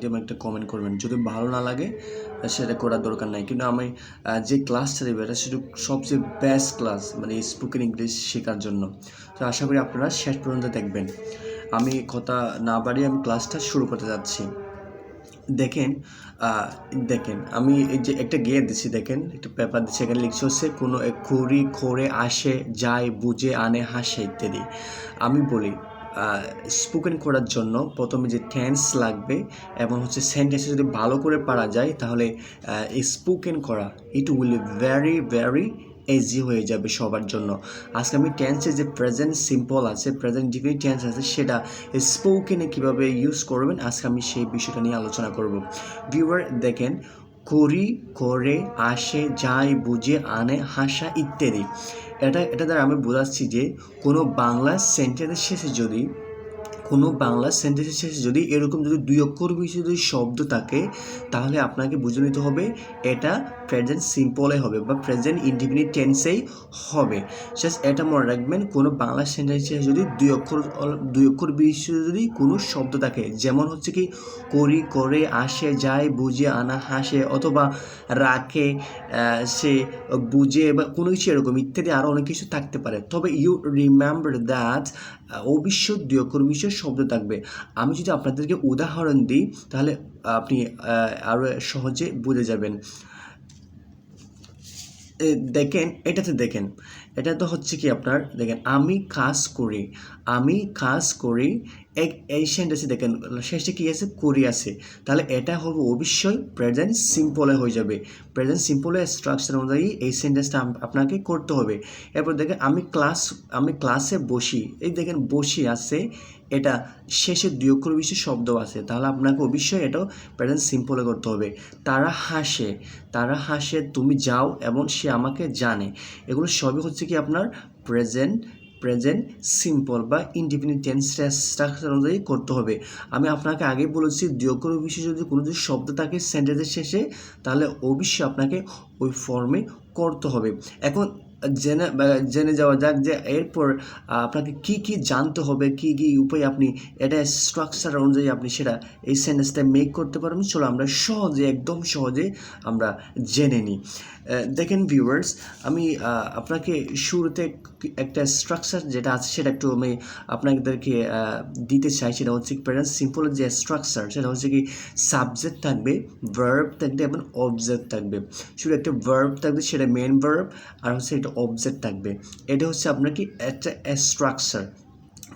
দিয়ে একটা কমেন্ট করবেন। যদি ভালো না লাগে, সেটা করার দরকার নাই। কিন্তু আমি যে ক্লাসটা দেবো, এটা শুধু সবচেয়ে বেস্ট ক্লাস মানে স্পোকেন ইংলিশ শেখার জন্য। তো আশা করি আপনারা শেষ পর্যন্ত দেখবেন। আমি কথা না বাড়িয়ে আমি ক্লাসটা শুরু করতে যাচ্ছি। দেখেন দেখেন, আমি এই যে একটা গিয়ে দিচ্ছি দেখেন, একটা পেপার দিচ্ছি এখানে লিখছে হচ্ছে, কোনো খুঁড়ি খোরে আসে, যায়, বুঝে, আনে, হাসে, ইত্যাদি। আমি বলি স্পোকেন করার জন্য প্রথমে যে টেন্স লাগবে এবং হচ্ছে সেন্টেন্স যদি ভালো করে পারা যায়, তাহলে স্পোকেন করা it will very very easy হয়ে যাবে সবার জন্য। আজকে আমি টেন্সে যে প্রেজেন্ট সিম্পল আছে প্রেজেন্ট ডিগ্রি টেন্স আছে, সেটা স্পোকেনে কীভাবে ইউজ করবেন, আজকে আমি সেই বিষয়টা নিয়ে আলোচনা করব। ভিউয়ার দেখেন করি, করে, আসে, যায়, বুঝে, আনে, হাসা ইত্যাদি। এটা এটা দ্বারা আমি বোঝাচ্ছি যে কোনো বাংলা সেন্টেন্সের শেষে যদি কোনো বাংলা সেন্টেন্সের শেষে যদি এরকম যদি দুই অক্ষর বেশি যদি শব্দ থাকে, তাহলে আপনাকে বুঝে নিতে হবে এটা প্রেজেন্ট সিম্পলে হবে বা প্রেজেন্ট ইন্ডিপেন্ডেন্ট টেন্সেই হবে। শেষ এটা মনে রাখবেন, কোনো বাংলা সেন্টেন্সের শেষে যদি দুই অক্ষর দুই অক্ষর বেশি যদি কোনো শব্দ থাকে, যেমন হচ্ছে কি করি, করে, আসে, যায়, বুঝে, আনা, হাসে অথবা রাখে সে, বুঝে বা কোনো কিছু এরকম ইত্যাদি আরও অনেক কিছু থাকতে পারে। তবে ইউ রিমেম্বার দ্যাট অবশ্য দুই অক্ষর বিশেষ শব্দ থাকবে। আমি যদি আপনাদেরকে উদাহরণ দিই, তাহলে আপনি আরও সহজে বুঝে যাবেন। দেখেন, এটাতে দেখেন। এটা তো হচ্ছে কি আপনার, দেখেন, আমি কাজ করি, আমি কাজ করি, এক এই সেন্টেন্সে দেখেন, শেষে কি আছে? করি আছে। তাহলে এটা হবে অবশ্যই প্রেজেন্ট সিম্পলে হয়ে যাবে। প্রেজেন্ট সিম্পলের স্ট্রাকচার অনুযায়ী এই সেন্টেন্সটা আপনাকে করতে হবে। এরপর দেখেন, আমি ক্লাস আমি ক্লাসে বসি। এই দেখেন, বসি আছে এটা শেষে দুই অক্ষর বেশি শব্দ আছে। তাহলে আপনাকে অবশ্যই এটাও প্রেজেন্ট সিম্পলে করতে হবে। তারা হাসে তারা হাসে, তুমি যাও এবং সে আমাকে জানে। এগুলো সবই হচ্ছে কি আপনার প্রেজেন্ট প্রেজেন্ট সিম্পল বা ইন্ডিপেন্ডেন্ট টেন্স স্ট্রাকচার অনুযায়ী করতে হবে। আমি আপনাকে আগে বলেছি, দুই অক্ষর বেশি যদি কোনো যদি শব্দ থাকে সেন্টেন্সের শেষে, তাহলে অবশ্যই আপনাকে ওই ফর্মে করতে হবে। এখন জেনে জেনে যাওয়া যাক যে এরপর আপনাকে কি কি জানতে হবে, কি কি উপায়ে আপনি, এটা স্ট্রাকচার অনুযায়ী আপনি সেটা এই সেন্টেন্সটা মেক করতে পারবেন। চলো আমরা সহজে, একদম সহজে আমরা জেনে নিই। দেখেন ভিউয়ার্স আমি আপনাকে শুরুতে একটা স্ট্রাকচার যেটা আছে সেটা একটু আমি আপনাদেরকে দিতে চাই, সেটা হচ্ছে প্যারেন্ট সিম্পল যে স্ট্রাকচার সেটা হচ্ছে কি সাবজেক্ট থাকবে ভার্ব থাকবে এবং অবজেক্ট থাকবে। শুধু একটা ভার্ব থাকবে, সেটা মেন ভার্ব আর হচ্ছে একটা অবজেক্ট থাকবে। এটা হচ্ছে আপনার কি একটা স্ট্রাকচার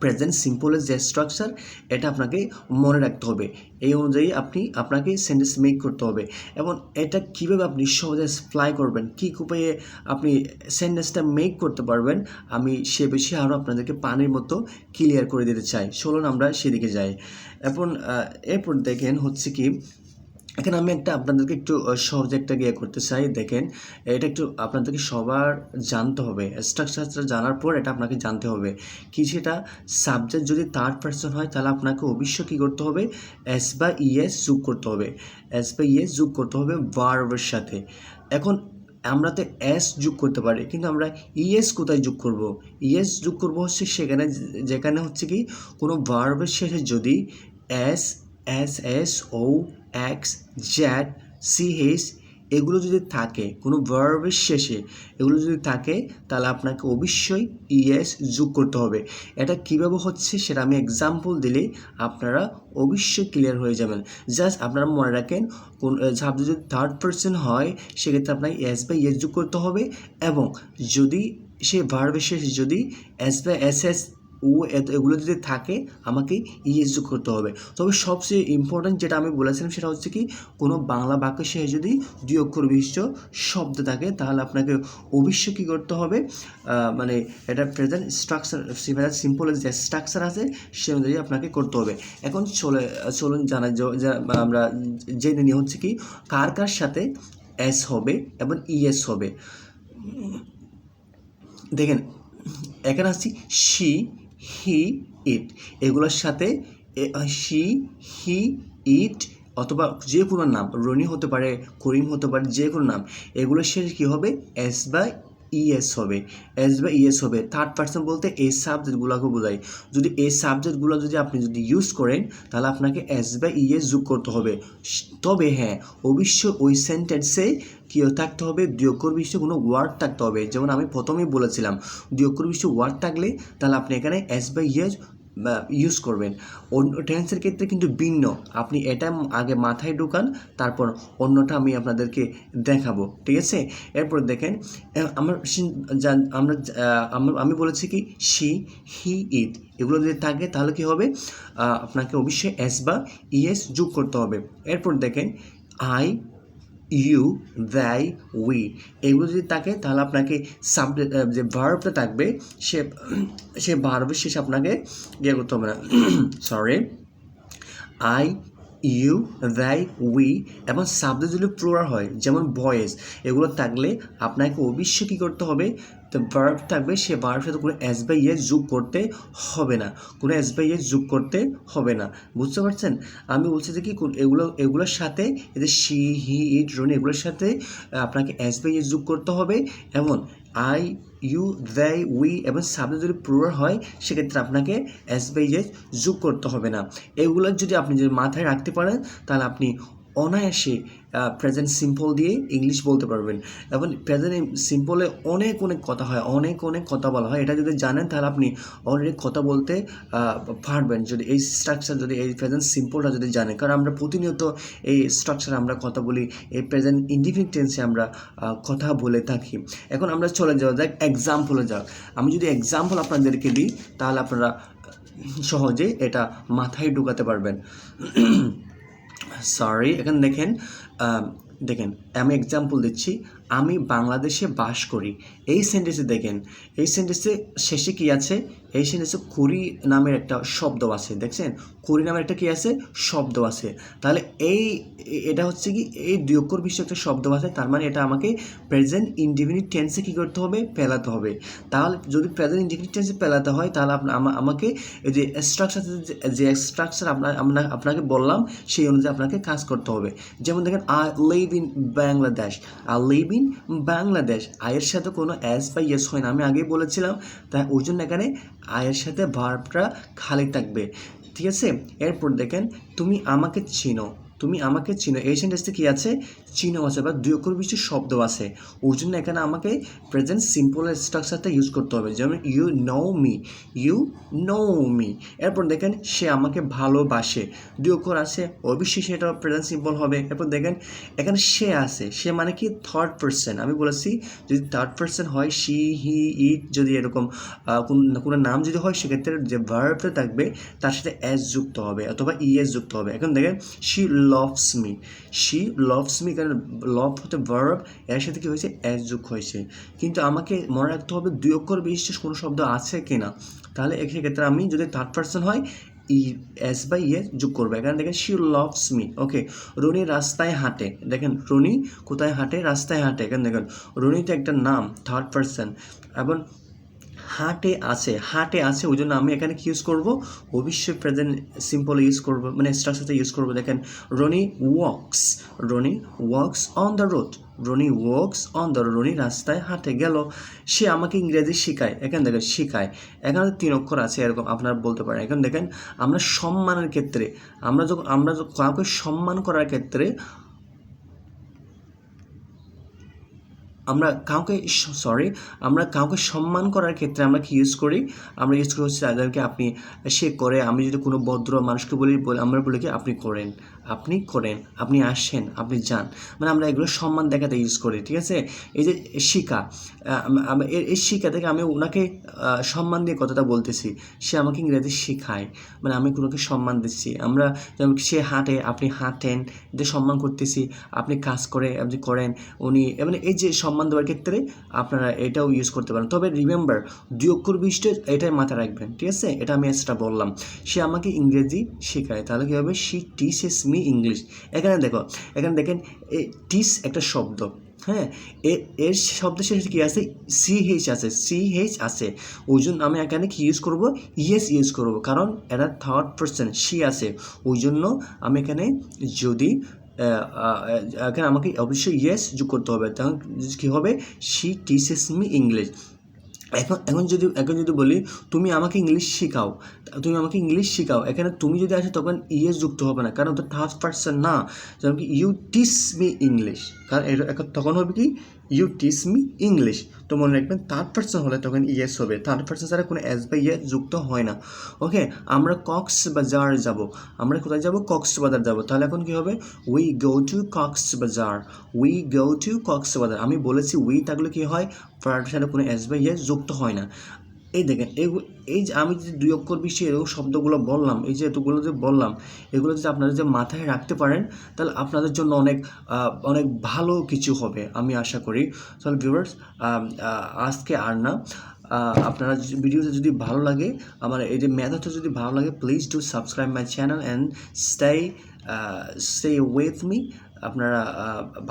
প্রেজেন্ট সিম্পলের যে স্ট্রাকচার এটা আপনাকে মনে রাখতে হবে। এই অনুযায়ী আপনি আপনাকে সেন্টেন্স মেক করতে হবে। এবং এটা কীভাবে আপনি সহজে অ্যাপ্লাই করবেন, কী উপায়ে আপনি সেন্টেন্সটা মেক করতে পারবেন, আমি সে বিষয়ে আরও আপনাদেরকে পানির মতো ক্লিয়ার করে দিতে চাই। চলুন আমরা সেদিকে যাই। এখন এরপর দেখেন হচ্ছে কি এখানে আমি একটা আপনাদেরকে একটু একটা ইয়ে করতে চাই। দেখেন, এটা একটু আপনাদেরকে সবার জানতে হবে। স্ট্রাকচারটা জানার পর এটা আপনাকে জানতে হবে। কি সেটা? সাবজেক্ট যদি থার্ড পার্সন হয়, তাহলে আপনাকে অবশ্যই কী করতে হবে? এস বা ইএস যোগ করতে হবে। এস বা ইএস যোগ করতে হবে ভার্বের সাথে। এখন আমরা তো এস যোগ করতে পারি, কিন্তু আমরা ইএস কোথায় যোগ করব? ইএস যোগ করব হচ্ছে সেখানে, যেখানে হচ্ছে কি, কোনো ভার্বের শেষে যদি S S S O X Z CS এগুলো যদি থাকে, কোনো ভার্বের শেষে এগুলো যদি থাকে, তাহলে আপনাকে অবশ্যই ইএস যোগ করতে হবে। এটা কীভাবে হচ্ছে সেটা আমি এক্সাম্পল দিলে আপনারা অবশ্যই ক্লিয়ার হয়ে যাবেন। জাস্ট আপনারা মনে রাখেন, কোন সাবজেক্ট যদি থার্ড পার্সন হয়, সেক্ষেত্রে আপনাকে এস বা ইএস যোগ করতে হবে এবং যদি সে ভার্বের শেষে যদি এস বা এস এস ও এত- এগুলো যদি থাকে, আমাকে ইএস যোগ করতে হবে। তবে সবচেয়ে ইম্পর্ট্যান্ট যেটা আমি বলেছিলাম সেটা হচ্ছে কি, কোনো বাংলা বাক্য শেষে যদি দুই অক্ষর বিশিষ্ট শব্দ থাকে, তাহলে আপনাকে অবশ্যই কী করতে হবে মানে এটা প্রেজেন্ট স্ট্রাকচার সিম্পলের যে স্ট্রাকচার আছে, সে অনুযায়ী আপনাকে করতে হবে। এখন চলে, চলুন জানা আমরা জেনে নিই হচ্ছে কি, কার কার সাথে এস হবে এবং ইএস হবে। দেখেন, এখানে আসছি শি হি ইট। এগুলোর সাথে শি, হি, ইট অথবা যে কোনো নাম, রনি হতে পারে, করিম হতে পারে, যে কোনো নাম, এগুলোর সাথে কী হবে? এস বা ইএস হবে এস বা ইএস হবে থার্ড পার্সন বলতে এই সাবজেক্টগুলোকে বোঝায়। যদি এই সাবজেক্টগুলো যদি আপনি যদি ইউজ করেন, তাহলে আপনাকে এস বা ইএস যোগ করতে হবে। তবে হ্যাঁ অবশ্যই ওই সেন্টেন্সে কী থাকতে হবে? দ্বিয়ক্ষর বিশিষ্ট কোনো ওয়ার্ড থাকতে হবে। যেমন আমি প্রথমেই বলেছিলাম দ্বিয়ক্ষর বিশিষ্ট ওয়ার্ড থাকলে তাহলে আপনি এখানে এস বা ইএস ইউজ করবেন। অন্য টেন্সের ক্ষেত্রে কিন্তু ভিন্ন। আপনি এটা আগে মাথায় ঢুকান, তারপর অন্যটা আমি আপনাদেরকে দেখাবো, ঠিক আছে? এরপর দেখেন আমার আমরা আমি বলেছি কি শি হি ইট এগুলো যদি থাকে তাহলে কি হবে? আপনাকে অবশ্যই এস বা ইএস যোগ করতে হবে। এরপর দেখেন আই ইউ দ্যাই উই এগুলো যদি থাকে তাহলে আপনাকে সাবজেক্ট যে ভার্বটা থাকবে, সে সে ভার্বের শেষে আপনাকে ইয়ে করতে হবে না। Sorry I you they we এবং সাবজেক্ট যদি প্লোরাল হয়, যেমন ভয়েস এগুলো থাকলে আপনাকে অবশ্যই কী করতে হবে তো ভার্ব থাকবে, সে ভার্বের সাথে কোনো এস বাই ইয়ে যোগ করতে হবে না। কোনো এস বাই ইয়ে যোগ করতে হবে না। বুঝতে পারছেন? আমি বলছি যে কি এগুলো, এগুলোর সাথে এদের সি, হি, ইট, রন, এগুলোর সাথে আপনাকে এস বাই ইয়ে যোগ করতে হবে। এমন আই ইউ দ্যাই উই এবং সাবজেক্ট যদি প্লুরাল হয়, সেক্ষেত্রে আপনাকে এস বাই এস যোগ করতে হবে না। এগুলো যদি আপনি যদি মাথায় রাখতে পারেন, তাহলে আপনি অনায়াসে প্রেজেন্ট সিম্পল দিয়ে ইংলিশ বলতে পারবেন। এবং প্রেজেন্ট সিম্পলে অনেক অনেক কথা হয়, অনেক অনেক কথা বলা হয়। এটা যদি জানেন, তাহলে আপনি অলরেডি কথা বলতে পারবেন। যদি এই স্ট্রাকচার যদি এই প্রেজেন্ট সিম্পলটা যদি জানেন, কারণ আমরা প্রতিনিয়ত এই স্ট্রাকচার আমরা কথা বলি, এই প্রেজেন্ট ইন্ডিফিনিট টেন্সে আমরা কথা বলে থাকি। এখন আমরা চলে যাওয়া যাক এক্সাম্পলে যাক। আমি যদি এক্সাম্পল আপনাদেরকে দিই, তাহলে আপনারা সহজে এটা মাথায় ঢুকাতে পারবেন। সরি এখানে দেখেন দেখেন, আমি এক্সাম্পল দিচ্ছি। আমি বাংলাদেশে বাস করি। এই সেন্টেন্সে দেখেন, এই সেন্টেন্সে শেষে কি আছে? এই সেন্টেন্সে কুড়ি নামের একটা শব্দ আছে, দেখছেন? কুড়ি নামের একটা কি আছে? শব্দ আছে। তাহলে এই, এটা হচ্ছে কি, এই দুয়ক্ষর বিশ্ব একটা শব্দ আছে, তার মানে এটা আমাকে প্রেজেন্ট ইনডিফিনিট টেন্সে কী করতে হবে? পেলাতে হবে। তাহলে যদি প্রেজেন্ট ইনডিফিনিট টেন্সে পেলাতে হয়, তাহলে আমাকে এই যে স্ট্রাকচার যে স্ট্রাকচার আপনার আপনাকে বললাম, সেই অনুযায়ী আপনাকে কাজ করতে হবে। যেমন দেখেন I live in Bangladesh I live in Bangladesh আয়ের সাথে কোনো এস বা ইয়েস হয় না। আমি আগেই বলেছিলাম। তাই ওই জন্য এখানে আয়ের সাথে ভার্বটা খালি থাকবে। ঠিক আছে? এরপর দেখেন, তুমি আমাকে চিনো। তুমি আমাকে চিনো। এই সেন্টেন্সে কী আছে? চিনো আছে বা দুই অক্ষর বিশিষ্ট শব্দ আছে, ওই জন্য এখানে আমাকে প্রেজেন্ট সিম্পল স্ট্রাকচারটা ইউজ করতে হবে। যেমন you know me you know me এরপর দেখেন, সে আমাকে ভালোবাসে। দুই অক্ষর আছে অবশ্যই সেটা প্রেজেন্ট সিম্পল হবে। এরপর দেখেন, এখানে সে আছে। সে মানে কি? থার্ড পার্সন আমি বলেছি, যদি থার্ড পার্সন হয় সি হি ইট যদি এরকম কোনো নাম যদি হয়, সেক্ষেত্রে যে ভার্বটা থাকবে, তার সাথে এস যুক্ত হবে, অথবা ইএস যুক্ত হবে। এখন দেখেন she loves me she loves me কারণ লভ হতে ভার্ব এর সাথে কি হয়েছে? এস যুক্ত হয়েছে। কিন্তু আমাকে মনে রাখতে হবে, দুই অক্ষর বিশিষ্ট কোনো শব্দ আছে কি না তাহলে সেক্ষেত্রে আমি যদি থার্ড পার্সন হয়, ই এস বাই ইয়ে যোগ করব। এখানে দেখেন she loves me okay Roni রাস্তায় হাঁটে। দেখেন, রনি কোথায় হাঁটে? রাস্তায় হাঁটে। এখানে দেখেন রনি তো একটা নাম থার্ড পার্সন এবং হাটে আছে হাটে আছে ওই জন্য আমি এখানে কি ইউজ করব? অবশ্যই প্রেজেন্ট সিম্পল ইউজ করব মানে স্ট্রাকচারটা ইউজ করব। দেখেন, Roni walks Roni walks on the road Roni walks on the Roni রাস্তায় হাঁটে গেল। সে আমাকে ইংরেজি শেখায়, এখানে দেখেন শেখায়। এখানে তিন অক্ষর আছে, এরকম আপনারা বলতে পারেন। এখন দেখেন, আমরা সম্মানের ক্ষেত্রে, আমরা যখন, আমরা কাউকে সম্মান করার ক্ষেত্রে আমরা কাউকে সরি আমরা কাউকে সম্মান করার ক্ষেত্রে আমরা কি ইউজ করি? আমরা ইউজ করি হচ্ছে তাদেরকে আপনি সে করে, আমি যদি কোনো ভদ্র মানুষকে বলি, আমরা বলি কি আপনি করেন। আপনি করেন, আপনি আসেন, আপনি যান। মানে আমরা এগুলো সম্মান দেখাতে ইউজ করি, ঠিক আছে? এই যে শিকা এই শিকা থেকে আমি ওনাকে সম্মান দিয়ে কথাটা বলতেছি। সে আমাকে ইংরেজি শেখায়। মানে আমি কোনোকে সম্মান দিচ্ছি। আমরা যেমন সে হাঁটে, আপনি হাঁটেন, যে সম্মান করতেছি, আপনি কাজ করে, আপনি করেন, উনি মানে এই যে সম্মান দেওয়ার ক্ষেত্রে আপনারা এটাও ইউজ করতে পারেন। তবে রিমেম্বার দুই অক্ষর বিশিষ্ট এটাই মাথায় রাখবেন, ঠিক আছে? এটা আমি এক্সট্রা বললাম। সে আমাকে ইংরেজি শেখায়। তাহলে কী হবে? She teaches me English. এখানে দেখো, এখানে দেখেন, এ, টিস একটা শব্দ হ্যাঁ? এর শব্দ শেষে কী আছে? সি এইচ আছে সি এইচ আছে। ওই জন্য আমি এখানে কি ইউজ করব? ইয়েস ইউজ করব, কারণ এটা থার্ড পার্সন সি আছে। ওই জন্য আমি এখানে যদি এখানে আমাকে অবশ্যই ইয়েস যোগ করতে হবে। তখন কী হবে? সি টিচেস মি ইংলিশ এখন এখন যদি এখন যদি বলি, তুমি আমাকে ইংলিশ শেখাও, তুমি আমাকে ইংলিশ শেখাও, এখানে তুমি যদি আসো তখন ইয়েস যুক্ত হবে না, কারণ তো থার্ড পার্সন না, যেমন কি ইউ টিস মি ইংলিশ কারণ এটা তখন হবে কি ইউ টিস মি ইংলিশ তো মনে রাখবেন থার্ড পার্সন হলে তখন ইয়েস হবে। থার্ড পার্সন ছাড়া কোনো এস বা ইয়ে যুক্ত হয় না। ওকে আমরা কক্স বাজার যাব। আমরা কোথায় যাব? কক্স বাজার যাব। তাহলে এখন কী হবে? We go to Cox's Bazar we go to Cox's Bazar আমি বলেছি উই থাকলে কী হয়? ফার্ড ছাড়া কোনো এস বা ইয়ে যুক্ত হয় না। এই দেখেন, এই যে আমি যে দুই অক্ষর বিশে এরকম শব্দগুলো বললাম, এই যে এতগুলো যে বললাম, এগুলো যদি আপনারা যে মাথায় রাখতে পারেন, তাহলে আপনাদের জন্য অনেক অনেক ভালো কিছু হবে, আমি আশা করি। তাহলে ভিউয়ার্স আজকে আর না আপনারা ভিডিওটা যদি ভালো লাগে, আমার এই যে ম্যাথটা যদি ভালো লাগে please do subscribe my channel and stay stay with me আপনারা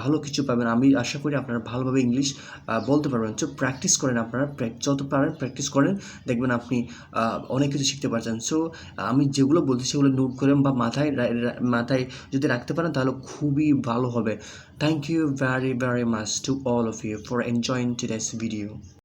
ভালো কিছু পাবেন। আমি আশা করি আপনারা ভালোভাবে ইংলিশ বলতে পারবেন। সো প্র্যাকটিস করেন আপনারা যত পারেন প্র্যাকটিস করেন। দেখবেন আপনি অনেক কিছু শিখতে পারছেন। সো আমি যেগুলো বলছি সেগুলো নোট করেন বা মাথায় মাথায় যদি রাখতে পারেন, তাহলে খুবই ভালো হবে। Thank you very very much to all of you for enjoying today's video